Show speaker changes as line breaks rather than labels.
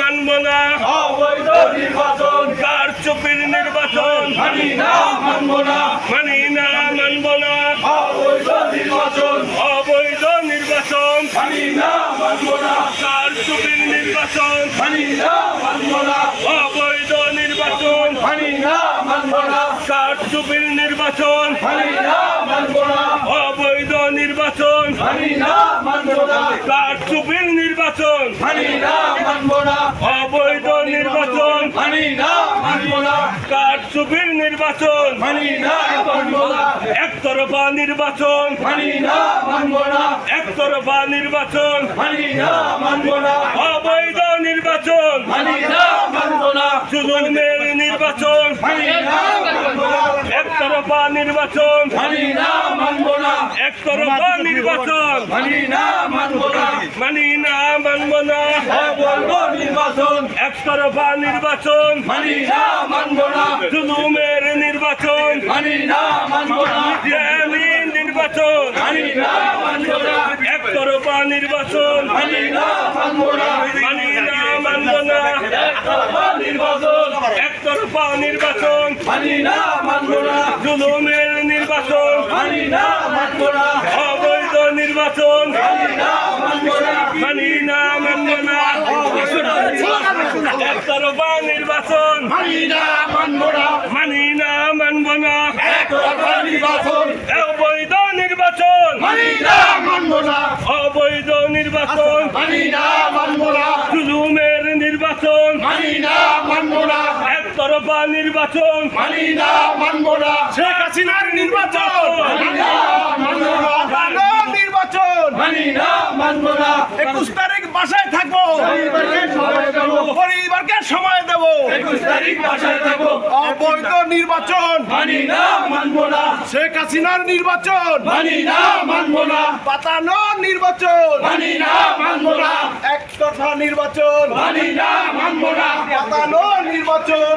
মানব না।
অবৈধ নির্বাচন।
কারচুপির নির্বাচন।
মানি না মানব না।
মানি না মানব না।
অবৈধ নির্বাচন।
অবৈধ নির্বাচন।
মানি না মানব না।
কারচুপির নির্বাচন।
মানি না মানব না।
অবৈধ নির্বাচন।
মানি না মানব না।
কারচুপির নির্বাচন।
মানি না মানব না।
অবৈধ নির্বাচন।
মানি না মানব না।
কারচুপির নির্বাচন।
মানি না মানি না মানব না।
কারচুপির নির্বাচন।
মানি না মানব না।
একতরফা নির্বাচন।
মানি না মানব না।
একতরফা নির্বাচন।
মানি না মানব না।
অবৈধ নির্বাচন।
মানি না মানব না।
জুলুমের নির্বাচন।
মানি না মানব না।
একতরফা নির্বাচন।
মানি না মানব না।
একতরফা নির্বাচন।
মানি না মানব না।
মানি না মানব না।
অবৈধ নির্বাচন
একতরফা নির্বাচন।
মানি না মানব না।
জুলুমের নির্বাচন।
মানি না মানব না।
নির্বাচন।
মানি না মানব না।
একতরফা নির্বাচন।
মানি না মানব না।
মানি না মানব না।
একতরফা নির্বাচন।
একতরফা নির্বাচন।
মানি না মানব না।
জুলুমের নির্বাচন।
মানি না মানব না।
অবৈধ নির্বাচন।
না
মানি না। মানব না। একতরফা নির্বাচন।
মানি না মানব না।
মানি মানব না।
একতরফা নির্বাচন।
অবৈধ নির্বাচন।
মানি মানব না।
অবৈধ নির্বাচন।
মানি না মানব না।
জুলুমের নির্বাচন।
মানি না মানব না।
একতরফা নির্বাচন।
মানি না মানব না।
শেখ হাসিনার নির্বাচন
না মানব না
ভালো নির্বাচন
মানি না মানব না
একুশ তারিখ বাসায় থাকব।
পরিবারকে সময় দেবো।
অবৈধ নির্বাচন। শেখ হাসিনার নির্বাচন। পাতানো নির্বাচন। একতরফা নির্বাচন। পাতানো নির্বাচন।